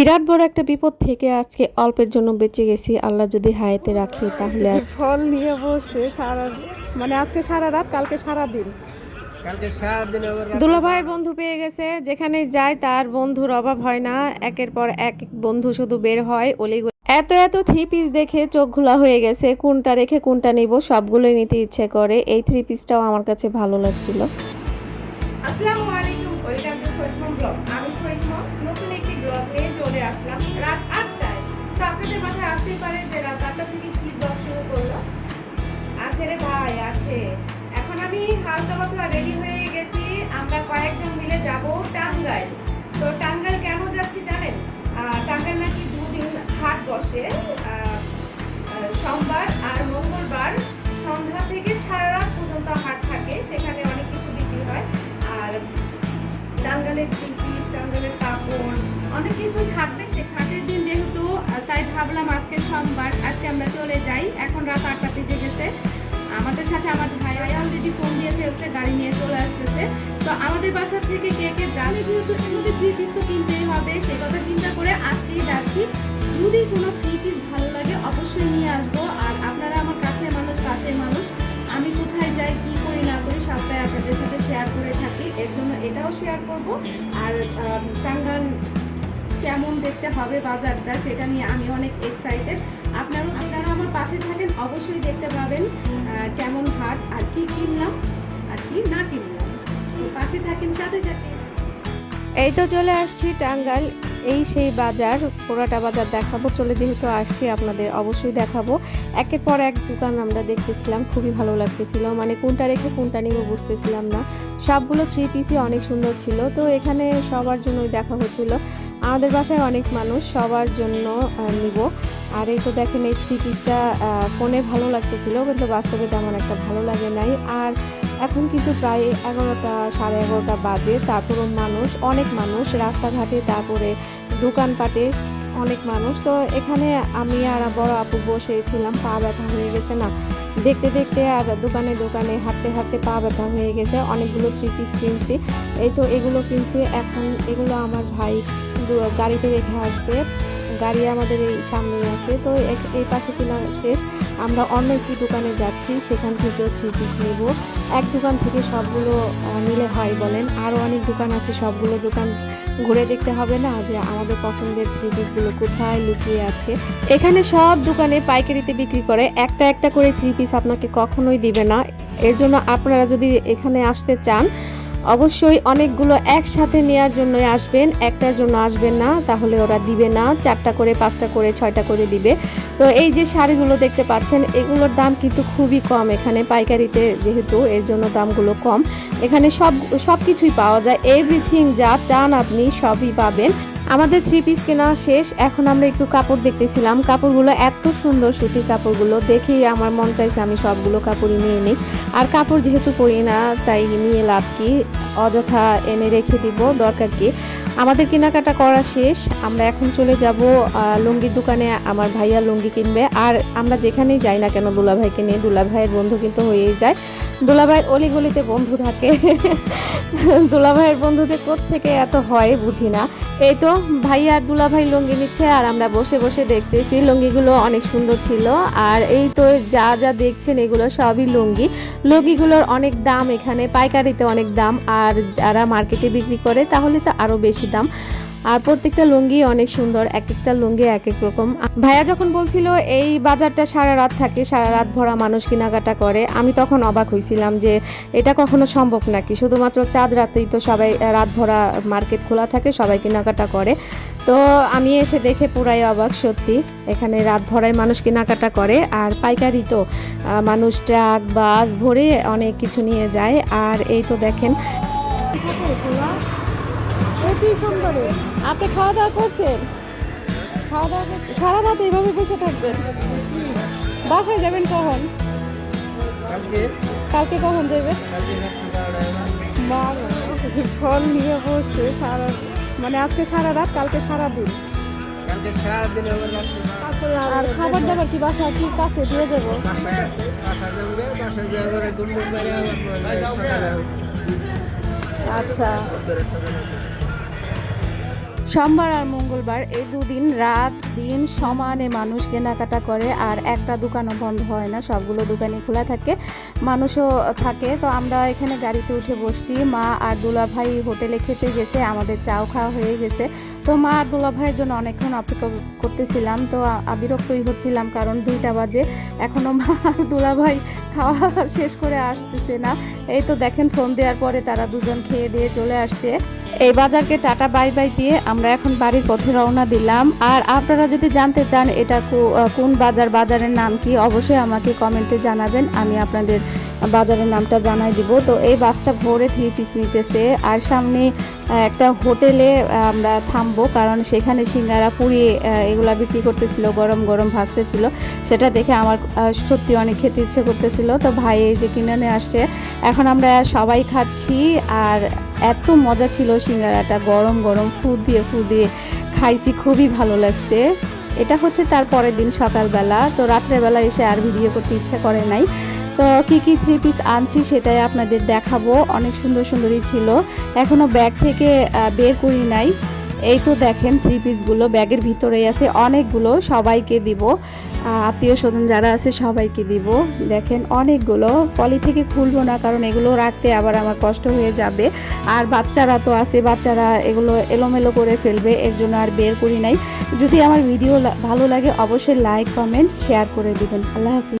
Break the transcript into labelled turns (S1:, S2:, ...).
S1: বিরাট বড় একটা বিপদ থেকে আজকে অল্পের জন্য বেঁচে গেছি। আল্লাহ যদি হায়াতে রাখে তাহলে আর
S2: ফল নিয়ে বসছে সারা মানে আজকে সারা রাত কালকে সারা দিন।
S3: কালকে সারাদিন আবার রাত-
S1: দুলাভাইয়ের বন্ধু পেয়ে গেছে। যেখানে যায় তার বন্ধুর অভাব হয় না। একের পর এক এক বন্ধু শুধু বের হয় অলি এত এত থ্রি পিস দেখে চোখ ঘোলা হয়ে গেছে। কোনটা রেখে কোনটা নিব সবগুলোই নিতে ইচ্ছে করে। এই থ্রি পিসটাও আমার কাছে ভালো লাগছিল।
S4: আসসালামু আলাইকুম ওয়েলকাম টু সোয়েসমম ব্লগ। আমি সোয়েসমম নতুন একটি ব্লগ নিয়ে চলে আসলাম রাত আটটায়। তো আপনাদের মাথায় আসতেই পারে যে রাত আটটা থেকে কি ব্লগ শুরু করল? আছে রে ভাই আছে। এখন আমি হালকা পাতলা রেডি হয়ে গেছি। আমরা কয়েকজন মিলে যাব টাঙ্গাইল। তো টাঙ্গাইল কেন যাচ্ছি জানেন? টাঙ্গাইল নাকি দুদিন হাট বসে। আহ, টাঙ্গালের চিঠি টাঙ্গালের কাপড় অনেক কিছু থাকবে সে হাটের দিন যেহেতু তাই ভাবলাম আজকে সোমবার, আজকে আমরা চলে যাই। এখন রাত আটটা বেজে গেছে আমাদের সাথে আমার ভাই অলরেডি ফোন দিয়ে ফেলছে, গাড়ি নিয়ে চলে আসতেছে। তো আমাদের বাসা থেকে কে কে যাবে, যেহেতু এর থ্রি পিস তো কিনতেই হবে, সেই কথা চিন্তা করে আজকেই যাচ্ছি। যদি কোনো থ্রি পিস ভালো লাগে, অবশ্যই নিয়ে আসব। আর আপনারা আমার কাছের মানুষ, পাশের মানুষ, আমি কোথায় যাই, কি করি না করি সবটাই আপনাদের সাথে শেয়ার করে থাকি এর জন্য এটাও শেয়ার করব। আর টাঙ্গাল কেমন দেখতে হবে বাজারটা সেটা নিয়ে আমি অনেক এক্সাইটেড আপনারাও আপনারা আমার পাশে থাকেন, অবশ্যই দেখতে পাবেন কেমন হাট, আর কি কিনলাম, আর কি না কিনলাম। পাশে থাকেন, সাথে থাকেন।
S1: এই তো চলে আসছি টাঙ্গাইল এই সেই বাজার, পোড়াটা বাজার দেখাবো। চলে যেহেতু আসছি, আপনাদের অবশ্যই দেখাবো। একের পর এক দোকান আমরা দেখতেছিলাম, খুবই ভালো লাগতেছিল। মানে কোনটা রেখে কোনটা নিব বুঝতেছিলাম না। সবগুলো থ্রি পিসই অনেক সুন্দর ছিল। তো এখানে সবার জন্যই দেখা হচ্ছিল। আমাদের বাসায় অনেক মানুষ, সবার জন্য নিব। আর এই তো দেখেন এই থ্রি পিসটা ফোনে ভালো লাগতেছিল, কিন্তু বাস্তবে তেমন একটা ভালো লাগে নাই। আর এখন কিন্তু প্রায় এগারোটা, সাড়ে এগারোটা বাজে, তারপরও মানুষ, অনেক মানুষ রাস্তাঘাটে, তারপরে দোকানপাটে অনেক মানুষ। তো এখানে আমি আর বড় আপু বসেছিলাম পা ব্যথা হয়ে গেছে না? দেখতে দেখতে আর দোকানে দোকানে হাঁটতে হাঁটতে পা ব্যথা হয়ে গেছে, অনেকগুলো থ্রি পিস কিনছি। এই তো এগুলো কিনছি, এখন এগুলো আমার ভাই গাড়িতে রেখে আসবে। গাড়ি আমাদের এই সামনেই আছে। তো এই পাশে কেনা শেষ, আমরা অন্য একটি দোকানে যাচ্ছি, সেখান থেকেও থ্রি পিস নেব। এক দোকান থেকে সবগুলো নিলে হয় বলেন। আরও অনেক দোকান আছে, সবগুলো দোকান ঘুরে দেখতে হবে না যে আমাদের পছন্দের থ্রি পিসগুলো কোথায় লুকিয়ে আছে। এখানে সব দোকানে পাইকারিতে বিক্রি করে, একটা একটা করে থ্রি পিস আপনাকে কখনোই দিবে না। এর জন্য আপনারা যদি এখানে আসতে চান অবশ্যই অনেকগুলো একসাথে নেওয়ার জন্যই আসবেন, একটার জন্য আসবেন না, তাহলে ওরা দিবে না, চারটা করে, পাঁচটা করে, ছয়টা করে দিবে। তো এই যে শাড়িগুলো দেখতে পাচ্ছেন, এগুলোর দাম কিন্তু খুবই কম এখানে, পাইকারিতে যেহেতু, এর জন্য দামগুলো কম। এখানে সব সব কিছুই পাওয়া যায় এভরিথিং যা চান আপনি সবই পাবেন। আমাদের থ্রি পিস কেনা শেষ। এখন আমরা একটু কাপড় দেখতেছিলাম। কাপড়গুলো এত সুন্দর সুতির কাপড়গুলো। দেখেই আমার মন চাইছে আমি সবগুলো কাপড়ই নিয়ে নিই। আর কাপড় যেহেতু পরি না, তাই নিয়ে লাভ কি? অযথা এনে রেখে দিব, দরকার কি? আমাদের কেনাকাটা করা শেষ। আমরা এখন চলে যাব লুঙ্গির দোকানে আমার ভাইয়া লুঙ্গি কিনবে। আর আমরা যেখানেই যাই না কেন দুলা দুলাভাইকে নিয়ে, দুলাভাইয়ের বন্ধু কিন্তু হয়েই যায়। দুলা দুলাভাইয়ের অলিগলিতে বন্ধু থাকে। দুলাভাইয়ের বন্ধু যে থেকে এত হয় বুঝি না। এই তো ভাই আর দুলাভাই লুঙ্গি নিচ্ছে আর আমরা বসে বসে দেখতেছি লুঙ্গিগুলো অনেক সুন্দর ছিল। আর এই তো যা যা দেখছেন এগুলো সবই লুঙ্গি। লুঙ্গিগুলোর অনেক দাম এখানে, পাইকারিতে অনেক দাম। আর যারা মার্কেটে বিক্রি করে তাহলে তো আরও বেশি দাম। আর প্রত্যেকটা লুঙ্গি অনেক সুন্দর এক একটা লুঙ্গি এক এক রকম। ভাইয়া যখন বলছিল এই বাজারটা সারা রাত থাকে, সারা রাত ভরা মানুষ কেনাকাটা করে, আমি তখন অবাক হয়েছিলাম যে এটা কখনো সম্ভব নাকি? শুধুমাত্র চাঁদ রাতেই তো সবাই রাত ভরা মার্কেট খোলা থাকে, সবাই কেনাকাটা করে। তো আমি এসে দেখে পুরাই অবাক, সত্যি। এখানে রাত ভরায় মানুষ কেনাকাটা করে, আর পাইকারি তো মানুষ ট্রাক, বাস ভরে অনেক কিছু নিয়ে যায়। আর এই তো দেখেন।
S2: অতি সুন্দর। আপনি খাওয়া দাওয়া করছেন? খাওয়া দাওয়া সারা রাত এইভাবে বসে থাকবেন? বাসায় যাবেন কখন?
S3: কালকে?
S2: কখন যাবেন? বারো ফল নিয়ে বসছে সারা মানে আজকে সারা রাত কালকে সারা দিন। আর খাবার দাবার কি বাসা কি কাছে দিয়ে যাব?
S3: বাসায়
S1: সোমবার আর মঙ্গলবার এই দুদিন রাত দিন সমানে মানুষ কেনাকাটা করে আর একটা দোকানও বন্ধ হয় না, সবগুলো দোকানই খোলা থাকে, মানুষও থাকে। তো আমরা এখানে গাড়িতে উঠে বসছি, মা আর দুলা ভাই হোটেলে খেতে গেছে, আমাদের চাও খাওয়া হয়ে গেছে। তো মা আর দুলা ভাইয়ের জন্য অনেকক্ষণ অপেক্ষা করতেছিলাম, তো বিরক্তই হচ্ছিলাম কারণ দুইটা বাজে। এখনও মা আর দুলা ভাই খাওয়া শেষ করে আসতেছে না। এই তো দেখেন ফোন দেওয়ার পরে তারা দুজন খেয়ে দিয়ে চলে আসছে। এই বাজারকে টাটা বাই বাই দিয়ে আমরা এখন বাড়ির পথে রওনা দিলাম। আর আপনারা যদি জানতে চান এটা কোন বাজার বাজারের নাম কি অবশ্যই আমাকে কমেন্টে জানাবেন। আমি আপনাদের বাজারের নামটা জানাই দিব। তো এই বাসটা ভোরে থ্রি পিস নিতেছে। আর সামনে একটা হোটেলে আমরা থামবো। কারণ সেখানে সিঙ্গারা আহ, এগুলা বিক্রি করতেছিল গরম গরম ভাজতেছিল। সেটা দেখে আমার সত্যি অনেক খেতে ইচ্ছে করতেছিল। তো ভাই এই যে কিনে নিয়ে আসছে। এখন আমরা সবাই খাচ্ছি। আর এত মজা ছিল সিঙ্গারাটা। গরম গরম ফু দিয়ে ফু দিয়ে খাইছি, খুবই ভালো লাগছে। এটা হচ্ছে তার পরের দিন সকালবেলা। তো রাত্রেবেলা এসে আর ভিডিও করতে ইচ্ছা করে নাই। তো কী কী থ্রি পিস আনছি সেটাই আপনাদের দেখাবো। অনেক সুন্দর সুন্দরই ছিল। এখনও ব্যাগ থেকে বের করি নাই। এই তো দেখেন থ্রি পিসগুলো ব্যাগের ভিতরেই আছে, অনেকগুলো সবাইকে দিব। আত্মীয় স্বজন যারা আছে, সবাইকে দিব। দেখেন অনেকগুলো, পলি থেকে খুলবো না, কারণ এগুলো রাখতে আবার আমার কষ্ট হয়ে যাবে। আর বাচ্চারা তো আছে, বাচ্চারা এগুলো এলোমেলো করে ফেলবে, এর জন্য আর বের করি নাই। যদি আমার ভিডিও ভালো লাগে, অবশ্যই লাইক কমেন্ট শেয়ার করে দিবেন। আল্লাহ হাফিজ।